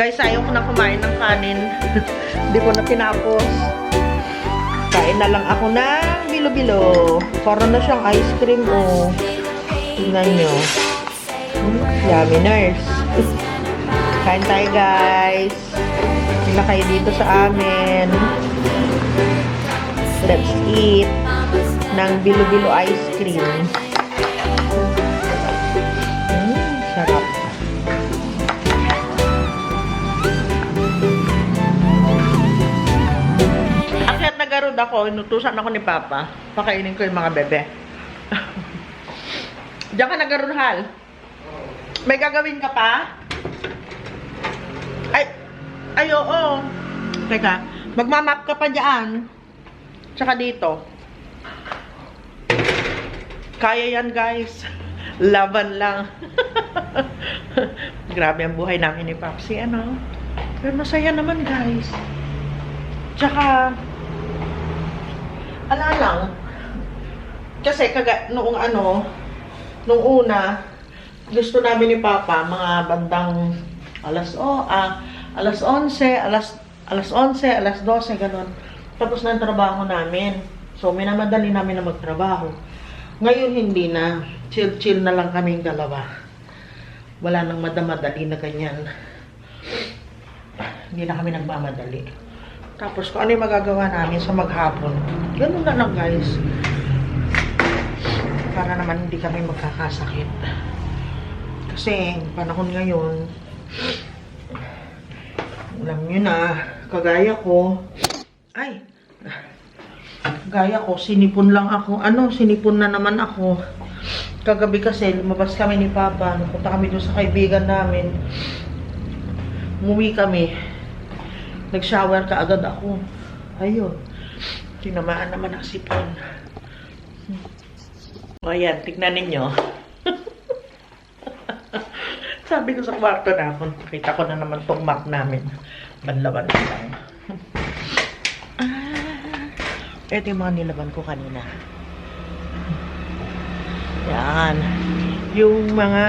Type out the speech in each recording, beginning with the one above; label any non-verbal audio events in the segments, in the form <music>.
Guys, ayaw ko na kumain ng kanin. <laughs> Hindi ko na tinapos. Kain na lang ako ng bilo-bilo. Para na siyang ice cream, oh. Tingnan nyo. Hmm, Yummy nurse. <laughs> Kain tayo, guys. Sila kayo dito sa amin. Let's eat ng bilo-bilo ice cream. Nagarod ako, inutusan ako ni Papa. Pakainin ko yung mga bebe. <laughs> Diyan ka nagarod, Hal. May gagawin ka pa? Ay, ay, oo. Teka, magmamap ka pa dyan. Tsaka dito. Kaya yan, guys. <laughs> Laban lang. <laughs> Grabe ang buhay namin ni Papsi, ano? Pero masaya naman, guys. Tsaka, ala lang. Kasi, kaga, noong ano, noong una, gusto namin ni Papa, mga bandang alas, oh, ah, alas 11, alas, alas 11, alas 12, ganun. Tapos na ang trabaho namin. So, minamadali namin na magtrabaho. Ngayon, hindi na. Chill-chill na lang kaming dalawa. Wala nang madamadali na ganyan. Hindi na kami nagmamadali. Tapos, kung ano yung magagawa namin sa maghapon, ganun na lang, guys. Para naman hindi kami magkakasakit. Kasi, panahon ngayon, alam nyo na, kagaya ko, ay, gaya ko, sinipon lang ako. Ano, sinipon na naman ako. Kagabi kasi, lumabas kami ni Papa. Napunta kami doon sa kaibigan namin. Umuwi kami. Nag-shower ka agad ako. Ayun. Tinamaan naman ang sipon. O ayan, tignan ninyo. <laughs> Sabi ko sa kwarto na ako, nakita ko na naman tong map namin. Banlaban lang. Ah, ito yung mga nilaban ko kanina. Yan. Yung mga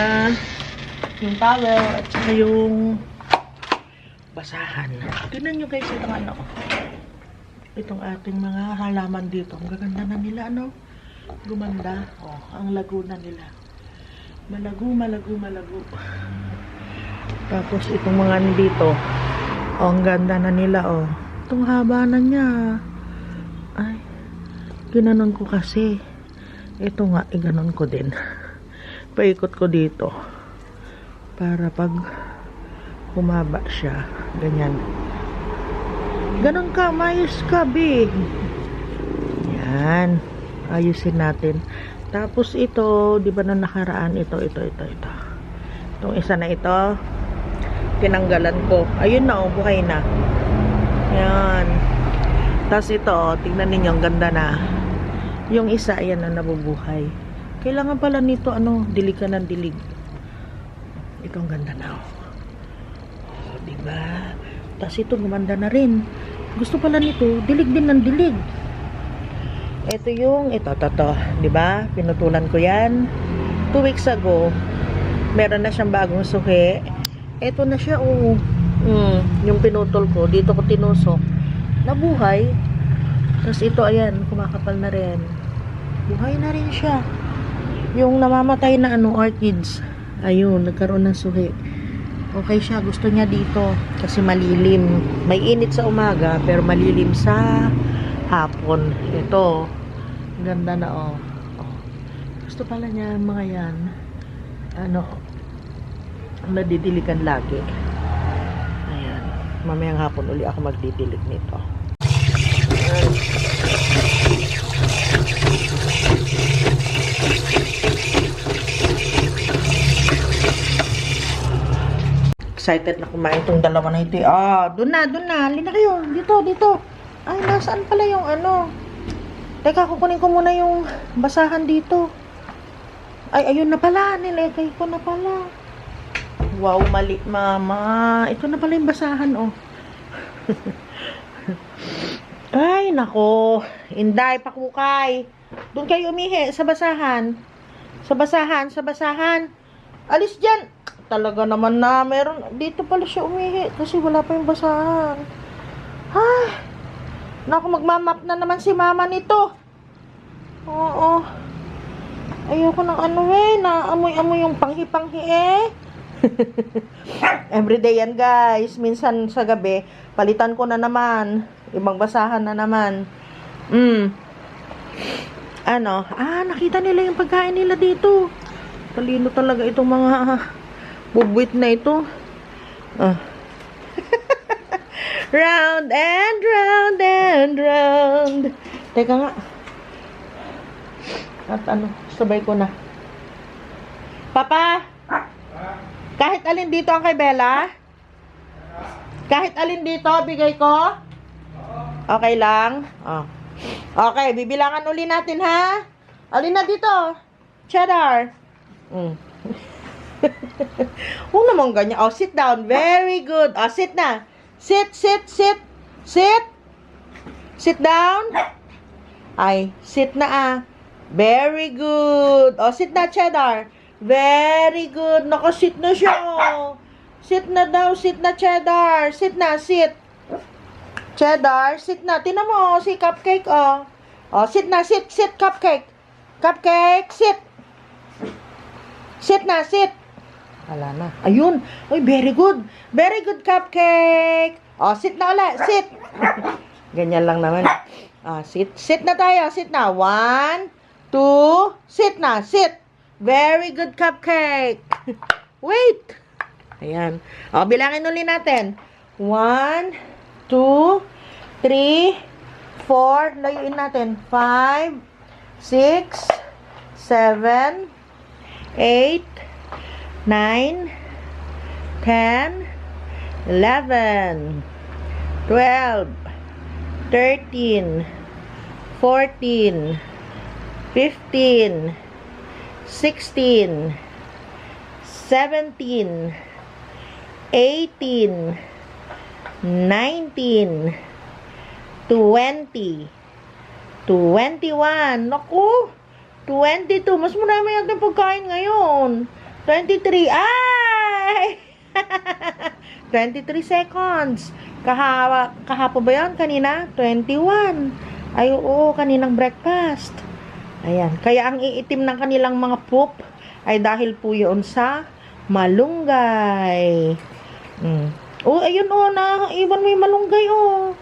yung towel at saka yung basahan. Tignan nyo guys itong ano. Itong ating mga halaman dito. Ang gaganda na nila, ano? Gumanda. Oh, ang lago na nila. Malago, malago, malago. Tapos itong mga nandito. Oh, ang ganda na nila, oh. Itong haba na niya. Ay, ginanon ko kasi. Ito nga, iganon ko din. <laughs> Paikot ko dito. Para pag humaba siya, ganyan. Ganon ka, mayos ka, B. Yan. Ayusin natin. Tapos ito, di ba na nakaraan, ito, ito, ito, ito. Itong isa na ito, tinanggalan ko. Ayun na, oh, buhay na. Yan. Tapos ito, oh, tingnan ninyo, ang ganda na. Yung isa, ayan na nabubuhay. Kailangan pala nito, ano, dilig ka ng dilig. Ito ang ganda na, oh. Diba? Tapos ito, gumanda na rin. Gusto pala nito, dilig din ng dilig. Ito yung, ito, ito, ito. Diba? Pinutulan ko yan. Two weeks ago, meron na siyang bagong suhi. Ito na siya, oh. Mm, yung pinutol ko, dito ko tinusok. Nabuhay. Tapos ito, ayan, kumakapal na rin. Buhay na rin siya. Yung namamatay na ano, orchids. Ayun, nagkaroon ng suhi. Okay siya, gusto niya dito. Kasi malilim. May init sa umaga, pero malilim sa hapon. Ito, ganda na oh. oh. Gusto pala niya mga yan. Ano, nadidiligan lagi. Ayan. Mamayang hapon uli ako magdidilig nito. Excited na kumain itong dalawa na ito. eh. Ah, doon na, doon na. Halina kayo. Dito, dito. Ay, nasaan pala yung ano? Teka, kukunin ko muna yung basahan dito. Ay, ayun na pala. Nilagay ko na pala. Wow, mali, mama. Ito na pala yung basahan, oh. <laughs> Ay, nako. Inday, pakukay. Doon kayo umihi sa basahan. Sa basahan, sa basahan. Alis dyan. Talaga naman na. Meron, dito pala siya umihi. Kasi wala pa yung basahan. Ay. Naku, magmamap na naman si mama nito. Oo. Ayoko ng ano eh. Naamoy-amoy yung panghi-panghi eh. <laughs> Everyday yan guys. Minsan sa gabi, palitan ko na naman. Ibang basahan na naman. Mm. Ano? Ah, nakita nila yung pagkain nila dito. Talino talaga itong mga bubwit na ito. Ah. <laughs> round and round and round. Teka nga. At ano, sabay ko na. Papa! Kahit alin dito ang kay Bella? Kahit alin dito, bigay ko? Okay lang? Oh. Okay, bibilangan uli natin ha? Alin na dito? Cheddar. Mm. <laughs> <laughs> Huwag naman ganyan. Oh, sit down. Very good. Oh, sit na. Sit, sit, sit. Sit. Sit down. Ay, sit na ah. Very good. Oh, sit na, Cheddar. Very good. Nako, sit na siya. oh. Sit na daw. Sit na, Cheddar. Sit na, sit. Cheddar, sit na. Tinan mo, si Cupcake, oh. Oh, sit na, sit, sit, Cupcake. Cupcake, sit. Sit na, sit. Wala na. Ayun. Uy, very good. Very good, Cupcake. Oh, sit na ulit. Sit. <laughs> Ganyan lang naman. Ah, sit. Sit na tayo. Sit na. One, two, sit na. Sit. Very good, Cupcake. <laughs> Wait. Ayan. O, bilangin ulit natin. One, two, three, four. Layuin natin. Five, six, seven, eight, nine, ten, eleven, twelve, thirteen, fourteen, fifteen, sixteen, seventeen, eighteen, nineteen, twenty, twenty-one. Naku! 22. Mas marami natin pagkain ngayon. 23. Ay! <laughs> 23 seconds. Kahawa, kahapo ba yan? Kanina? 21. Ay, oo. Kaninang breakfast. Ayan. Kaya ang iitim ng kanilang mga poop ay dahil po yun sa malunggay. Mm. Oh, ayun oh, na iwan yung malunggay oh.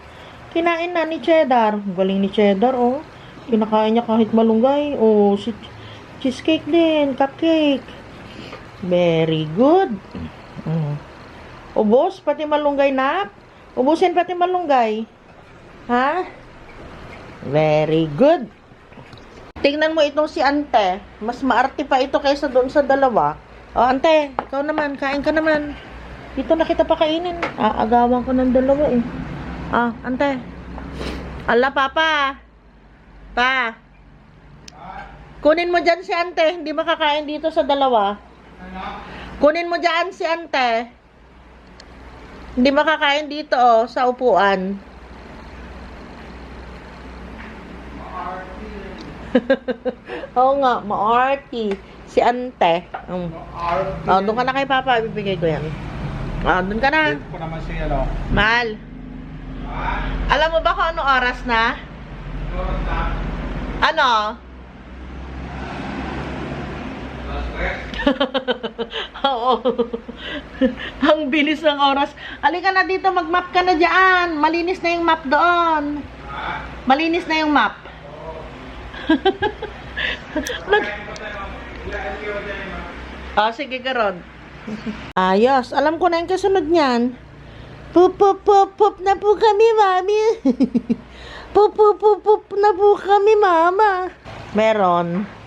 Kinain na ni Cheddar. Galing ni Cheddar oh. Kinakain niya kahit malunggay. Oh, si cheesecake din, cupcake. Very good. Mm. Ubos, pati malunggay na. Ubusin pati malunggay. Ha? Very good. Tingnan mo itong si Ante. Mas maarte pa ito kaysa doon sa dalawa. O, Ante, ikaw naman. Kain ka naman. Dito na kita pakainin. Ah, agawan ko ng dalawa eh. Ah, Ante. Ala, Papa. Pa. Kunin mo dyan si Ante. Hindi makakain dito sa dalawa. Kunin mo dyan si Ante. Hindi makakain dito oh, sa upuan. <laughs> Oo nga, maarty. Si Ante. Um. Oh, doon ka na kay Papa, ibibigay ko yan. Ah, doon ka na. ko naman siya? Mahal. Alam mo ba kung ano oras na? Ano? <laughs> Oo. <laughs> Ang bilis ng oras. Alika na dito, mag-map ka na dyan. Malinis na yung map doon. Malinis na yung map. <laughs> Nag... Ah, sige ka Rod. Ayos. Alam ko na yung kasunod niyan. Pup, pup, pup, pup na po kami, mami. pup, pup, pup, pup na po kami, mama. Meron.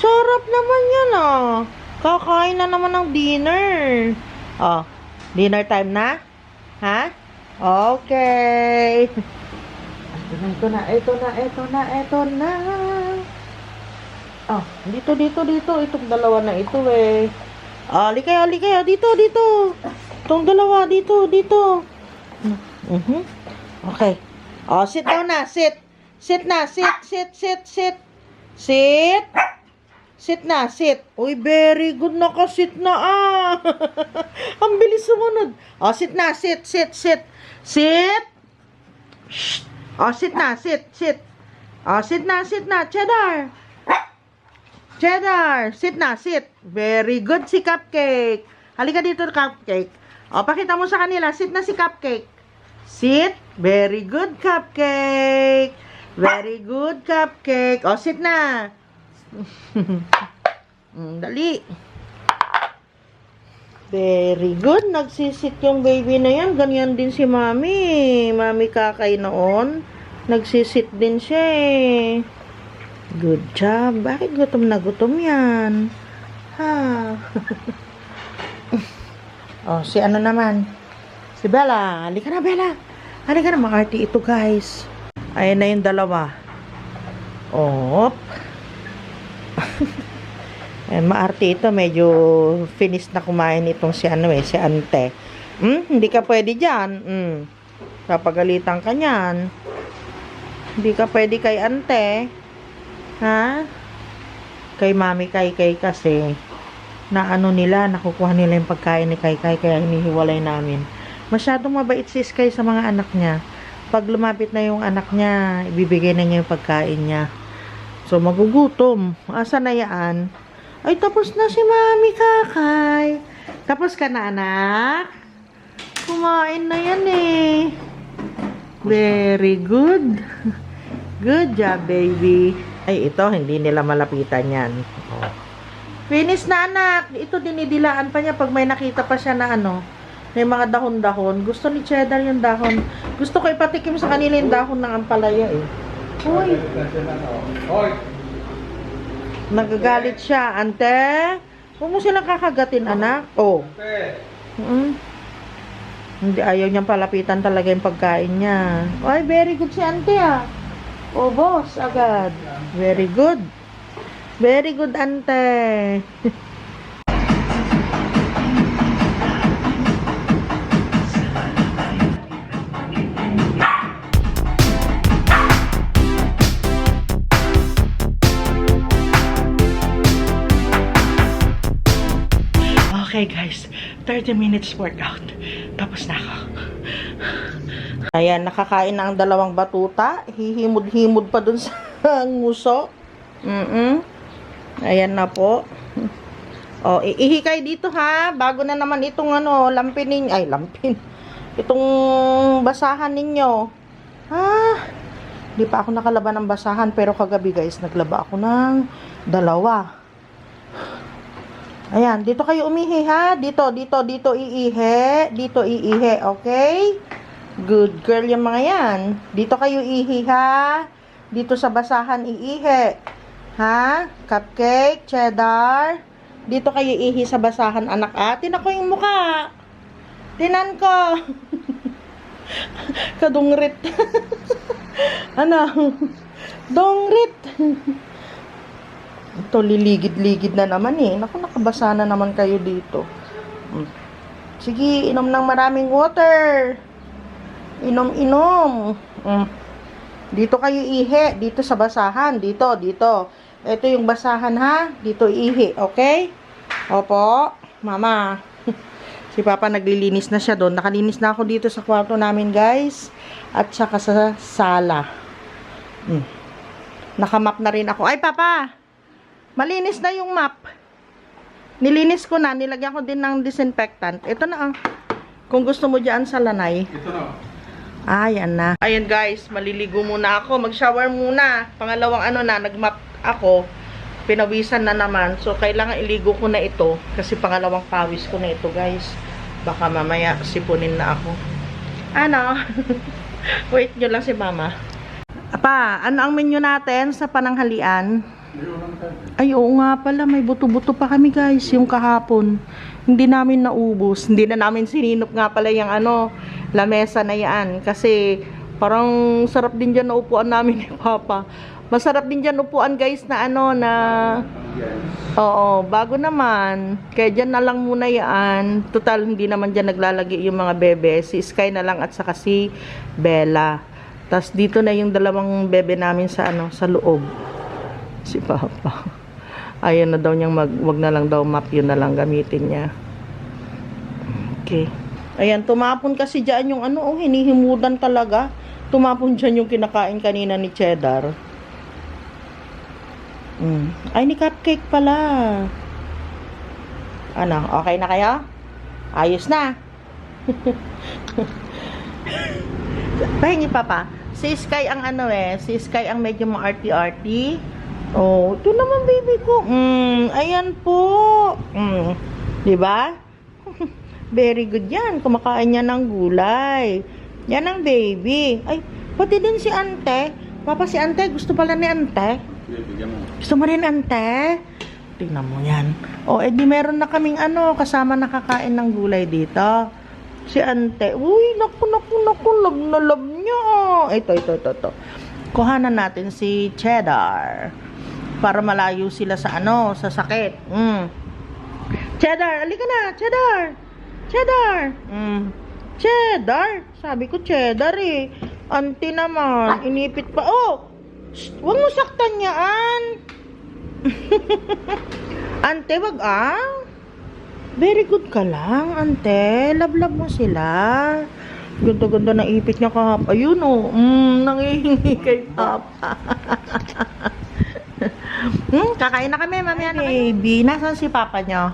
Sarap naman yan, ah. Kakain na naman ng dinner. Oh, dinner time na? Ha? Okay. Ito na, ito na, ito na, ito na. Oh, dito, dito, dito. Itong dalawa na ito eh. Ah, ali kayo, ali kayo. Dito, dito. Itong dalawa, dito, dito. Mhm. Okay. Oh, sit down na. Sit. Sit na. Sit, sit, sit, sit. Sit. Sit na, sit. Uy, very good. Nakasit na ah. <laughs> Ang bilis sumunod. O, sit na, sit, sit, sit. Sit. O, sit na, sit, sit. O, sit na, sit na. Cheddar. Cheddar. Sit na, sit. Very good si Cupcake. Halika dito, Cupcake. O, pakita mo sa kanila. Sit na si Cupcake. Sit. Very good, Cupcake. Very good, Cupcake. O, sit na. <laughs> Mm, dali. Very good. Nagsisit yung baby na yan. Ganyan din si Mami. Mami kakay noon. Nagsisit din siya eh. Good job. Bakit gutom na gutom yan? Ha? <laughs> oh, si ano naman? Si Bella. Halika na, Bella. Halika na, makarti ito, guys. Ayan na yung dalawa. Op. <laughs> Eh, maarte ito, medyo finish na kumain itong si ano eh, si ante. Hmm? Hindi ka pwede dyan. Hmm. Papagalitan ka niyan. Hindi ka pwede kay ante. Ha? Kay mami kay kay kasi na ano nila, nakukuha nila yung pagkain ni kay kay kaya hinihiwalay namin. Masyadong mabait si Sky sa mga anak niya. Pag lumapit na yung anak niya, ibibigay na niya yung pagkain niya. So, magugutom. Asa na yan? Ay, tapos na si Mami Kakay. Tapos ka na, anak? Kumain na yan eh. Very good. <laughs> Good job, baby. Ay, ito, hindi nila malapitan yan. Finish na, anak. Ito, dinidilaan pa niya pag may nakita pa siya na ano, may mga dahon-dahon. Gusto ni Cheddar yung dahon. Gusto ko ipatikim sa kanila yung dahon ng ampalaya eh. Uy, Hoy! nagagalit siya. Ante, huwag mo silang kakagatin, anak. Oh. Pe! Mm. Hindi, ayaw niyang palapitan talaga yung pagkain niya. Ay, very good si ante ah. Oh, boss, agad. Very good. Very good, ante. <laughs> Okay guys, 30 minutes workout. Tapos na ako. Ayan, nakakain na ang dalawang batuta. Hihimod-himod pa dun sa <laughs> nguso. Mm Ayan na po. O, iihi kayo dito ha. Bago na naman itong ano, lampin ninyo. Ay, lampin. Itong basahan ninyo. Ah, di pa ako nakalaban ng basahan. Pero kagabi guys, naglaba ako ng dalawa. Ayan, dito kayo umihi ha. Dito, dito, dito iihi. Dito iihi, okay? Good girl yung mga yan. Dito kayo ihi ha. Dito sa basahan iihi. Ha? Cupcake, cheddar. Dito kayo ihi sa basahan, anak. Ah, tinan ko yung muka. Tinan ko. <laughs> Kadungrit. <laughs> ano? Dongrit. <laughs> Ito, liligid-ligid na naman eh. Naku, nakabasa na naman kayo dito. Mm. Sige, inom ng maraming water. Inom-inom. Mm. Dito kayo ihi. Dito sa basahan. Dito, dito. Ito yung basahan ha. Dito ihi. Okay? Opo. Mama. <laughs> si Papa naglilinis na siya doon. Nakalinis na ako dito sa kwarto namin guys. At saka sa sala. Mm. Nakamap na rin ako. Ay, Papa! Malinis na yung map. Nilinis ko na. Nilagyan ko din ng disinfectant. Ito na ah. Kung gusto mo dyan sa lanay. Ito na. Ah, yan na. Ayan guys, maliligo muna ako. Mag-shower muna. Pangalawang ano na, nag-map ako. Pinawisan na naman. So, kailangan iligo ko na ito. Kasi pangalawang pawis ko na ito guys. Baka mamaya sipunin na ako. Ano? <laughs> Wait nyo lang si mama. Apa, ano ang menu natin sa pananghalian? Ay, oo nga pala, may buto-buto pa kami guys, yung kahapon. Hindi namin naubos. Hindi na namin sininop nga pala yung ano, lamesa na yan. Kasi parang sarap din dyan na upuan namin ni Papa. Masarap din dyan upuan guys na ano na... Oo, bago naman. Kaya dyan na lang muna yan. Total, hindi naman dyan naglalagi yung mga bebe. Si Sky na lang at saka si Bella. Tapos dito na yung dalawang bebe namin sa ano, sa loob si Papa. Ayaw na daw niyang mag, wag na lang daw map, yun na lang gamitin niya. Okay. Ayan, tumapon kasi dyan yung ano, oh, hinihimudan talaga. Tumapon dyan yung kinakain kanina ni Cheddar. Mm. Ay, ni cupcake pala. Ano, okay na kayo? Ayos na. <laughs> Pahingi pa pa. Si Sky ang ano eh, si Sky ang medyo ma-arty-arty. Oh, ito naman baby ko. Mm, ayan po. Mm, 'di ba? <laughs> Very good 'yan. Kumakain niya ng gulay. Yan ang baby. Ay, pati din si Ante. Papa si Ante, gusto pala ni Ante. Gusto mo rin, Ante? Tingnan mo yan. O, edi meron na kaming ano, kasama nakakain ng gulay dito. Si Ante. Uy, naku, naku, naku, love na love niya. Ito, ito, ito, ito. Kuhanan natin si Cheddar. Para malayo sila sa ano, sa sakit. Mm. Cheddar, alika na, Cheddar. Cheddar. Mm. Cheddar. Sabi ko cheddar eh. Ante naman, inipit pa. Oh, Shh, huwag mo saktan yaan. <laughs> ante, wag ah. Very good ka lang, ante. Love-love mo sila. Ganda-ganda na ipit niya kahap. Ayun oh. Mm, nangihingi kay Papa. <laughs> <laughs> hmm, kakain na kami, mamaya na kayo. Baby, nasan si Papa niyo?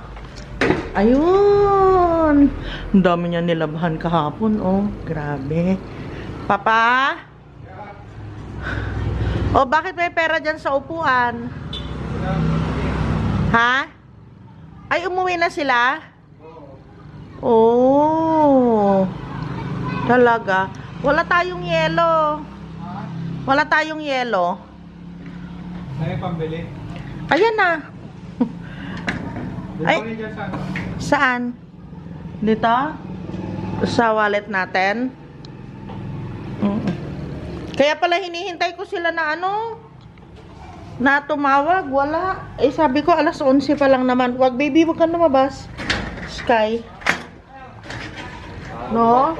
Ayun. Ang dami niya nilabhan kahapon, oh. Grabe. Papa? O, bakit may pera dyan sa upuan? Ha? Ay, umuwi na sila? Oo. Talaga. Wala tayong yelo. Wala tayong yelo. Yung pambili? Ayan na. Ay. Ay. Dyan sa ano? Saan? Dito? Sa wallet natin? Mm. Kaya pala hinihintay ko sila na ano? Na tumawag. Wala. Eh sabi ko alas 11 pa lang naman. Wag baby, wag ka lumabas. Sky. No?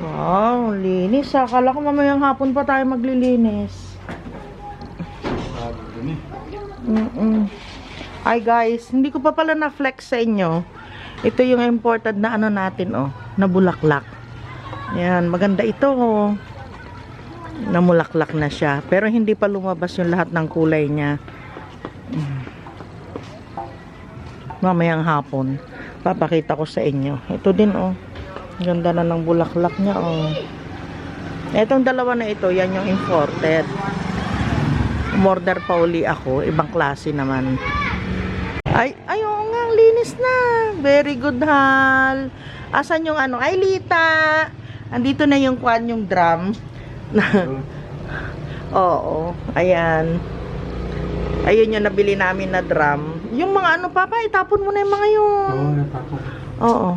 Wow, linis. Akala ko mamayang hapon pa tayo maglilinis. Mm-mm. Ay guys, hindi ko pa pala na-flex sa inyo. Ito yung important na ano natin oh, na bulaklak. Yan, maganda ito oh. Namulaklak na siya. Pero hindi pa lumabas yung lahat ng kulay niya. Mm. Mamayang hapon, papakita ko sa inyo. Ito din oh. Ganda na ng bulaklak niya oh. Etong dalawa na ito, yan yung imported umorder pa uli ako. Ibang klase naman. Ay, ay, oo nga, ang linis na. Very good, Hal. Asan yung ano? Ay, Lita. Andito na yung kwan, yung drum. <laughs> oo, ayan. Ayun yung nabili namin na drum. Yung mga ano, Papa, itapon mo na yung mga yun. Oo, napapag. Oo.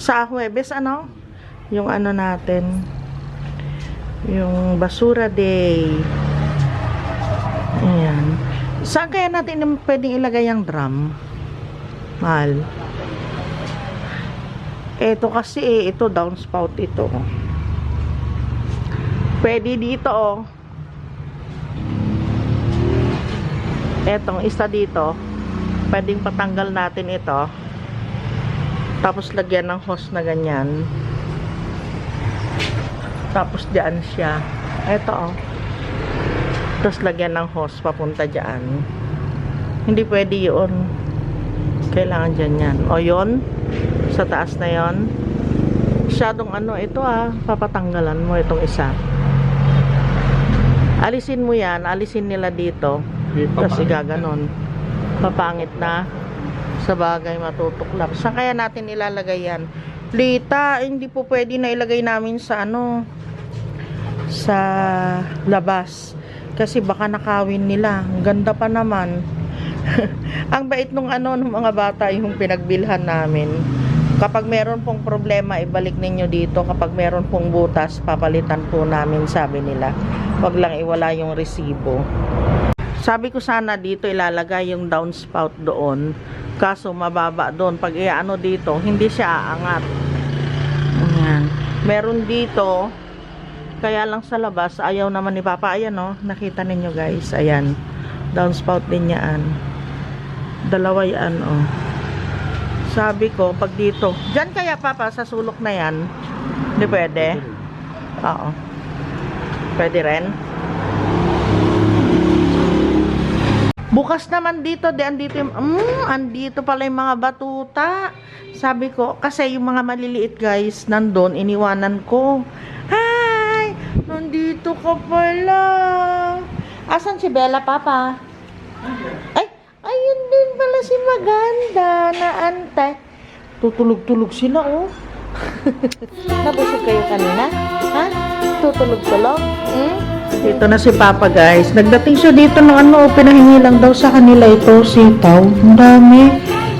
Sa Huwebes, ano? Yung ano natin. Yung Basura Day. Ayan. Saan kaya natin pwedeng ilagay ang drum? Mahal. Ito kasi eh, ito downspout ito. Pwede dito oh. Etong isa dito. Pwedeng patanggal natin ito. Tapos lagyan ng hose na ganyan. Tapos diyan siya. Ito oh. Tapos lagyan ng hose papunta dyan. Hindi pwede yun. Kailangan dyan yan. O yun. Sa taas na yon Masyadong ano ito ah. Papatanggalan mo itong isa. Alisin mo yan. Alisin nila dito. Kasi gaganon. Papangit na. Sa bagay matutuklap. Saan kaya natin ilalagay yan? Lita, hindi po pwede na ilagay namin sa ano sa labas kasi baka nakawin nila. Ang ganda pa naman. <laughs> Ang bait nung ano ng mga bata yung pinagbilhan namin. Kapag meron pong problema, ibalik ninyo dito. Kapag meron pong butas, papalitan po namin, sabi nila. Huwag lang iwala yung resibo. Sabi ko sana dito ilalagay yung downspout doon. Kaso mababa doon. Pag iano dito, hindi siya aangat. Ayan. Meron dito, Kaya lang sa labas, ayaw naman ni Papa. Ayan oh, nakita ninyo guys. Ayan. Downspout din yan. Dalawa yan oh. Sabi ko, pag dito. Diyan kaya Papa, sa sulok na yan. Hindi pwede? Oo. Pwede rin? Bukas naman dito, di andito yung, mm, andito pala yung mga batuta. Sabi ko, kasi yung mga maliliit guys, nandun, iniwanan ko. Hi! Nandito ka pala. Asan si Bella, Papa? Ay, ayun din pala si Maganda na ante. Tutulog-tulog sila, oh. <laughs> Nabusog kayo kanina? Ha? Tutulog-tulog? Hmm? Ito na si Papa guys. Nagdating siya dito ng ano, pinahingi lang daw sa kanila ito, sitaw. Ang dami.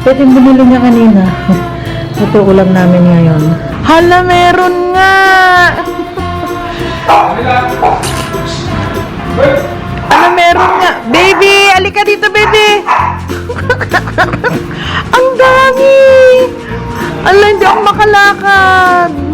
Pwede binili niya kanina. <laughs> Ito ulam namin ngayon. Hala, meron nga! Ano meron nga? Baby, alika dito, baby! <laughs> Ang dami! Ala, hindi ako makalakad!